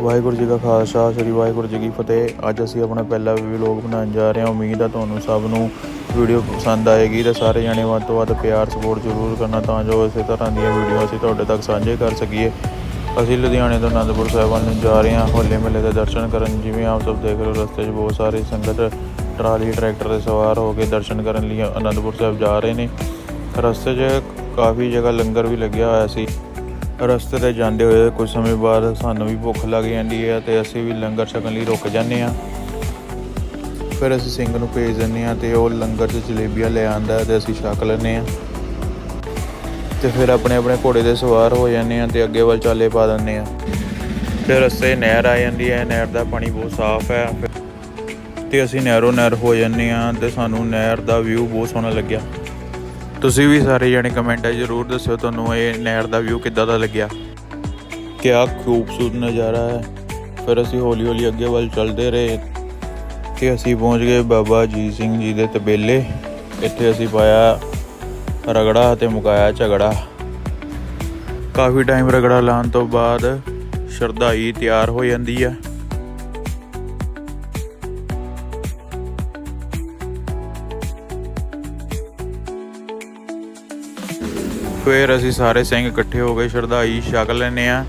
ਵਾਹਿਗੁਰੂ ਜੀ ਕਾ ਖਾਲਸਾ, ਸ੍ਰੀ ਵਾਹਿਗੁਰੂ ਜੀ ਕੀ ਫਤਿਹ। ਅੱਜ ਅਸੀਂ ਆਪਣਾ ਪਹਿਲਾ ਵਲੌਗ ਬਣਾਉਣ ਜਾ ਰਹੇ ਹਾਂ। ਉਮੀਦ ਆ ਤੁਹਾਨੂੰ ਸਭ ਨੂੰ ਵੀਡੀਓ ਪਸੰਦ ਆਏਗੀ ਤੇ ਸਾਰੇ ਜਣੇ ਵੱਧ ਤੋਂ ਵੱਧ ਪਿਆਰ ਸਪੋਰਟ ਜ਼ਰੂਰ ਕਰਨਾ, ਤਾਂ ਜੋ ਇਸੇ ਤਰ੍ਹਾਂ ਦੀਆਂ ਵੀਡੀਓ ਅਸੀਂ ਤੁਹਾਡੇ ਤੱਕ ਸਾਂਝੇ ਕਰ ਸਕੀਏ। ਅਸੀਂ ਲੁਧਿਆਣੇ ਤੋਂ ਅਨੰਦਪੁਰ ਸਾਹਿਬ ਵੱਲ ਨੂੰ ਜਾ ਰਹੇ ਹਾਂ। ਹੋਲੇ ਮਹੱਲੇ ਦੇ ਦਰਸ਼ਨ ਕਰਨ ਜਿਵੇਂ ਆਪ ਸਭ ਦੇਖ ਰਹੇ ਹੋ, ਰਸਤੇ 'ਚ ਬਹੁਤ ਸਾਰੀ ਸੰਗਤ, ਟਰਾਲੀ, ਟਰੈਕਟਰ ਤੇ ਸਵਾਰ ਹੋ ਕੇ ਦਰਸ਼ਨ ਕਰਨ ਲਈ ਅਨੰਦਪੁਰ ਸਾਹਿਬ ਜਾ ਰਹੇ ਨੇ। ਰਸਤੇ 'ਚ ਕਾਫੀ ਜਗ੍ਹਾ ਲੰਗਰ ਵੀ ਲੱਗਿਆ ਹੋਇਆ ਸੀ। ਰਸਤੇ ਤੇ ਜਾਂਦੇ ਹੋਏ ਕੁਝ ਸਮੇਂ ਬਾਅਦ ਸਾਨੂੰ ਵੀ ਭੁੱਖ ਲੱਗ ਜਾਂਦੀ ਹੈ ਤੇ ਅਸੀਂ ਵੀ ਲੰਗਰ ਛਕਣ ਲਈ ਰੁਕ ਜਾਂਦੇ ਹਾਂ। ਫਿਰ ਅਸੀਂ ਸਿੰਘ ਨੂੰ ਭੇਜ ਦਿੰਦੇ ਹਾਂ ਤੇ ਉਹ ਲੰਗਰ 'ਚ ਜਲੇਬੀਆਂ ਲੈ ਆਂਦਾ ਤੇ ਅਸੀਂ ਛਕ ਲੈਂਦੇ ਹਾਂ। ਤੇ ਫਿਰ ਆਪਣੇ ਆਪਣੇ ਘੋੜੇ ਤੇ ਸਵਾਰ ਹੋ ਜਾਂਦੇ ਹਾਂ ਤੇ ਅੱਗੇ ਵੱਲ ਚਾਲੇ ਪਾ ਦਿੰਦੇ ਹਾਂ। ਫਿਰ ਰਸਤੇ ਨਹਿਰ ਆ ਜਾਂਦੀ ਹੈ, ਨਹਿਰ ਦਾ ਪਾਣੀ ਬਹੁਤ ਸਾਫ਼ ਹੈ। ਤੇ ਅਸੀਂ ਨਹਿਰੋਂ ਨਹਿਰ ਹੋ ਜਾਂਦੇ ਹਾਂ ਤੇ ਸਾਨੂੰ ਨਹਿਰ ਦਾ ਵਿਊ ਬਹੁਤ ਸੋਹਣਾ ਲੱਗਿਆ। ਤੁਸੀਂ ਵੀ ਸਾਰੇ ਜਣੇ ਕਮੈਂਟਾਂ 'ਚ ਜ਼ਰੂਰ ਦੱਸਿਓ ਤੁਹਾਨੂੰ ਇਹ ਨਹਿਰ ਦਾ ਵਿਊ ਕਿੱਦਾਂ ਦਾ ਲੱਗਿਆ। ਕਿਆ ਖੂਬਸੂਰਤ ਨਜ਼ਾਰਾ ਹੈ। ਫਿਰ ਅਸੀਂ ਹੌਲੀ ਹੌਲੀ ਅੱਗੇ ਵੱਲ ਚੱਲਦੇ ਰਹੇ। ਤੇ ਅਸੀਂ ਪਹੁੰਚ ਗਏ ਬਾਬਾ ਜੀ ਸਿੰਘ ਜੀ ਦੇ ਤਬੇਲੇ। ਇੱਥੇ ਅਸੀਂ ਪਾਇਆ ਰਗੜਾ ਤੇ ਮੁਕਾਇਆ ਝਗੜਾ। ਕਾਫੀ ਟਾਈਮ ਰਗੜਾ ਲਾਉਣ ਤੋਂ ਬਾਅਦ ਸ਼ਰਧਾਈ ਤਿਆਰ ਹੋ ਜਾਂਦੀ ਹੈ ਫਿਰ ਅਸੀਂ ਸਾਰੇ ਸਿੰਘ ਇਕੱਠੇ ਹੋ ਕੇ ਸ਼ਰਧਾਈ ਛਕ ਲੈਨੇ ਆ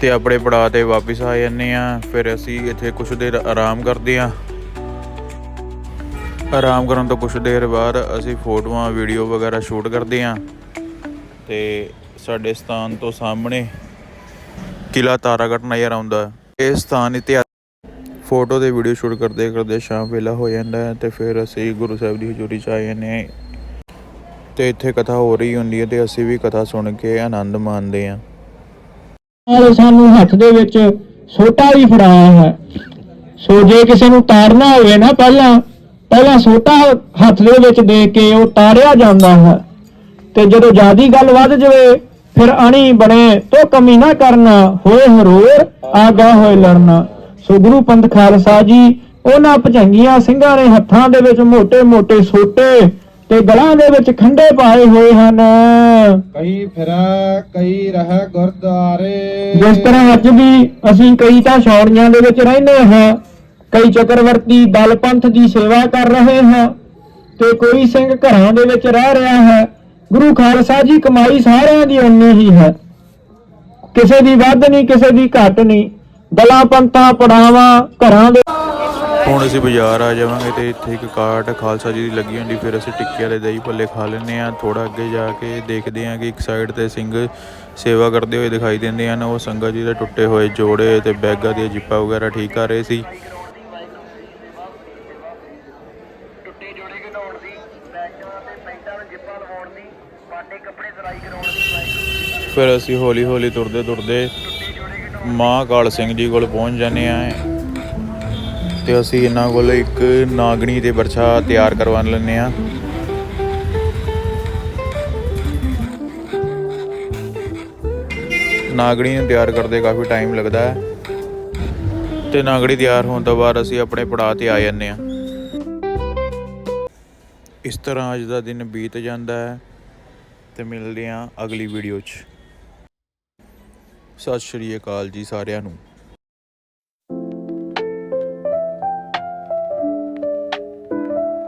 ਤੇ ਆਪਣੇ ਪੜਾਅ ਤੇ ਵਾਪਸ ਆ ਜਾਂਦੇ ਆ ਫਿਰ ਅਸੀਂ ਇੱਥੇ ਕੁਝ ਦੇਰ ਆਰਾਮ ਕਰਦੇ ਆ ਆਰਾਮ ਕਰਨ ਤੋਂ ਕੁਝ ਦੇਰ ਬਾਅਦ ਅਸੀਂ ਫੋਟੋਆਂ, ਵੀਡੀਓ ਵਗੈਰਾ ਸ਼ੂਟ ਕਰਦੇ ਆ ਤੇ ਸਾਡੇ ਸਥਾਨ ਤੋਂ ਸਾਹਮਣੇ ਕਿਲਾ ਤਾਰਾਗੜ੍ਹ ਨਜ਼ਰ ਆਉਂਦਾ ਇਹ ਸਥਾਨ ਇਤਿਹਾਸ ਫੋਟੋ ਤੇ ਵੀਡੀਓ ਸ਼ੂਟ ਕਰਦੇ ਕਰਦੇ ਸ਼ਾਮ ਵੇਲਾ ਹੋ ਜਾਂਦਾ ਹੈ ਤੇ ਫਿਰ ਅਸੀਂ ਗੁਰੂ ਸਾਹਿਬ ਦੀ ਹਜ਼ੂਰੀ ਚ ਆ ਜਾਂਦੇ ਹਾਂ। ਤੇ ਇੱਥੇ ਕਥਾ ਹੋ ਰਹੀ ਹੁੰਦੀ ਹੈ ਤੇ ਅਸੀਂ ਵੀ ਕਥਾ ਸੁਣ ਕੇ ਆਨੰਦ ਮਾਣਦੇ ਹਾਂ। ਸਾਨੂੰ ਹੱਥ ਦੇ ਵਿੱਚ ਸੋਟਾ ਵੀ ਫੜਾਇਆ ਹੈ। ਸੋ ਜੇ ਕਿਸੇ ਨੂੰ ਤਾਰਨਾ ਹੋਵੇ ਨਾ ਪਹਿਲਾਂ ਪਹਿਲਾਂ ਸੋਟਾ ਹੱਥ ਦੇ ਵਿੱਚ ਦੇ ਕੇ ਉਹ ਤਾਰਿਆ ਜਾਂਦਾ ਹੈ। ਤੇ ਜਦੋਂ ਜਿਆਦੀ ਗੱਲ ਵੱਧ ਜਵੇ, ਫਿਰ ਅਣੀ ਬਣੇ ਤੋ ਕਮੀ ਨਾ ਕਰਨਾ, ਹੋਏ ਹਰੋਰ, ਆਗਾ ਹੋਏ ਲੜਨਾ। ਸੋ ਗੁਰੂ ਪੰਥ ਖਾਲਸਾ ਜੀ, ਉਹਨਾਂ ਭਜੰਗੀਆਂ ਸਿੰਘਾਂ ਨੇ ਹੱਥਾਂ ਦੇ ਵਿੱਚ ਮੋٹے-ਮੋٹے ਸੋਟੇ ਤੇ ਗਲਾਂ ਦੇ ਵਿੱਚ ਖੰਡੇ ਪਾਏ ਹੋਏ ਹਨ। ਕਈ ਫਿਰੈ ਕਈ ਰਹਿ ਗੁਰਦੁਆਰੇ। ਜਿਸ ਤਰ੍ਹਾਂ ਅੱਜ ਵੀ ਅਸੀਂ ਕਈ ਤਾਂ ਛਾਉਣੀਆਂ ਦੇ ਵਿੱਚ ਰਹਿੰਦੇ ਹਾਂ ਕਈ ਚੱਕਰਵਰਤੀ ਦਲ ਪੰਥ ਦੀ ਸੇਵਾ ਕਰ ਰਹੇ ਹਾਂ ਤੇ ਕੋਈ ਸਿੰਘ ਘਰਾਂ ਦੇ ਵਿੱਚ ਰਹਿ ਰਿਹਾ ਹੈ ਗੁਰੂ ਖਾਲਸਾ ਜੀ ਕਮਾਈ ਸਾਰਿਆਂ ਦੀ ਉਨੀ ਹੀ ਹੈ। ਕਿਸੇ ਦੀ ਵੱਧ ਨਹੀਂ ਕਿਸੇ ਦੀ ਘੱਟ ਨਹੀਂ। ਪੰਥਾਂ ਪੜਾਵਾਂ ਘਰਾਂ ਦੇ ਹੁਣ ਅਸੀਂ ਬਾਜ਼ਾਰ ਆ ਜਾਵਾਂਗੇ ਤੇ ਇੱਥੇ ਇੱਕ ਕਾਰਟ ਖਾਲਸਾ ਜੀ ਦੀ ਲੱਗੀ ਹੁੰਦੀ ਫਿਰ ਅਸੀਂ ਟਿੱਕੇ ਵਾਲੇ ਦਹੀਂ ਭੱਲੇ ਖਾ ਲੈਂਦੇ ਆ ਥੋੜਾ ਅੱਗੇ ਜਾ ਕੇ ਦੇਖਦੇ ਆ ਕਿ ਇੱਕ ਸਾਈਡ ਤੇ ਸਿੰਘ ਸੇਵਾ ਕਰਦੇ ਹੋਏ ਦਿਖਾਈ ਦਿੰਦੇ ਹਨ ਉਹ ਸੰਗਤ ਜੀ ਦੇ ਟੁੱਟੇ ਹੋਏ ਜੋੜੇ ਤੇ ਬੈਗਾਂ ਦੀਆਂ ਜਿੱਪਾਂ ਵਗੈਰਾ ਠੀਕ ਕਰ ਰਹੇ ਸੀ। ਟੁੱਟੇ ਜੋੜੇ ਘਟਾਉਣ ਦੀ ਬੈਗਾਂ ਤੇ ਪੈਂਟਾਂ ਨੂੰ ਜਿੱਪਾਂ ਲਵਾਉਣ ਦੀ ਪਾਟੇ ਕੱਪੜੇ ਸਲਾਈ ਕਰਾਉਣ ਦੀ ਵਾਹਿਗੁਰੂ ਫਿਰ ਅਸੀਂ ਹੌਲੀ ਹੌਲੀ ਤੁਰਦੇ ਤੁਰਦੇ ਮਾਂ ਕਾਲ ਸਿੰਘ ਜੀ ਕੋਲ ਪਹੁੰਚ ਜਾਂਦੇ ਆ ਤੇ ਅਸੀਂ ਇਹਨਾਂ ਕੋਲ ਇੱਕ ਨਾਗਣੀ ਤੇ ਬਰਛਾ ਤਿਆਰ ਕਰਵਾ ਲੈਂਦੇ ਆ ਨਾਗਣੀ ਨੂੰ ਤਿਆਰ ਕਰਦੇ ਕਾਫੀ ਟਾਈਮ ਲੱਗਦਾ ਹੈ ਤੇ ਨਾਗਣੀ ਤਿਆਰ ਹੋਣ ਤੋਂ ਬਾਅਦ ਅਸੀਂ ਆਪਣੇ ਪੜਾਅ ਤੇ ਆ ਜਾਂਦੇ ਆ ਇਸ ਤਰ੍ਹਾਂ ਅੱਜ ਦਾ ਦਿਨ ਬੀਤ ਜਾਂਦਾ ਹੈ ਤੇ ਮਿਲਦੇ ਹਾਂ ਅਗਲੀ ਵੀਡੀਓ 'ਚ। ਸਤਿ ਸ਼੍ਰੀ ਅਕਾਲ ਜੀ ਸਾਰਿਆਂ ਨੂੰ।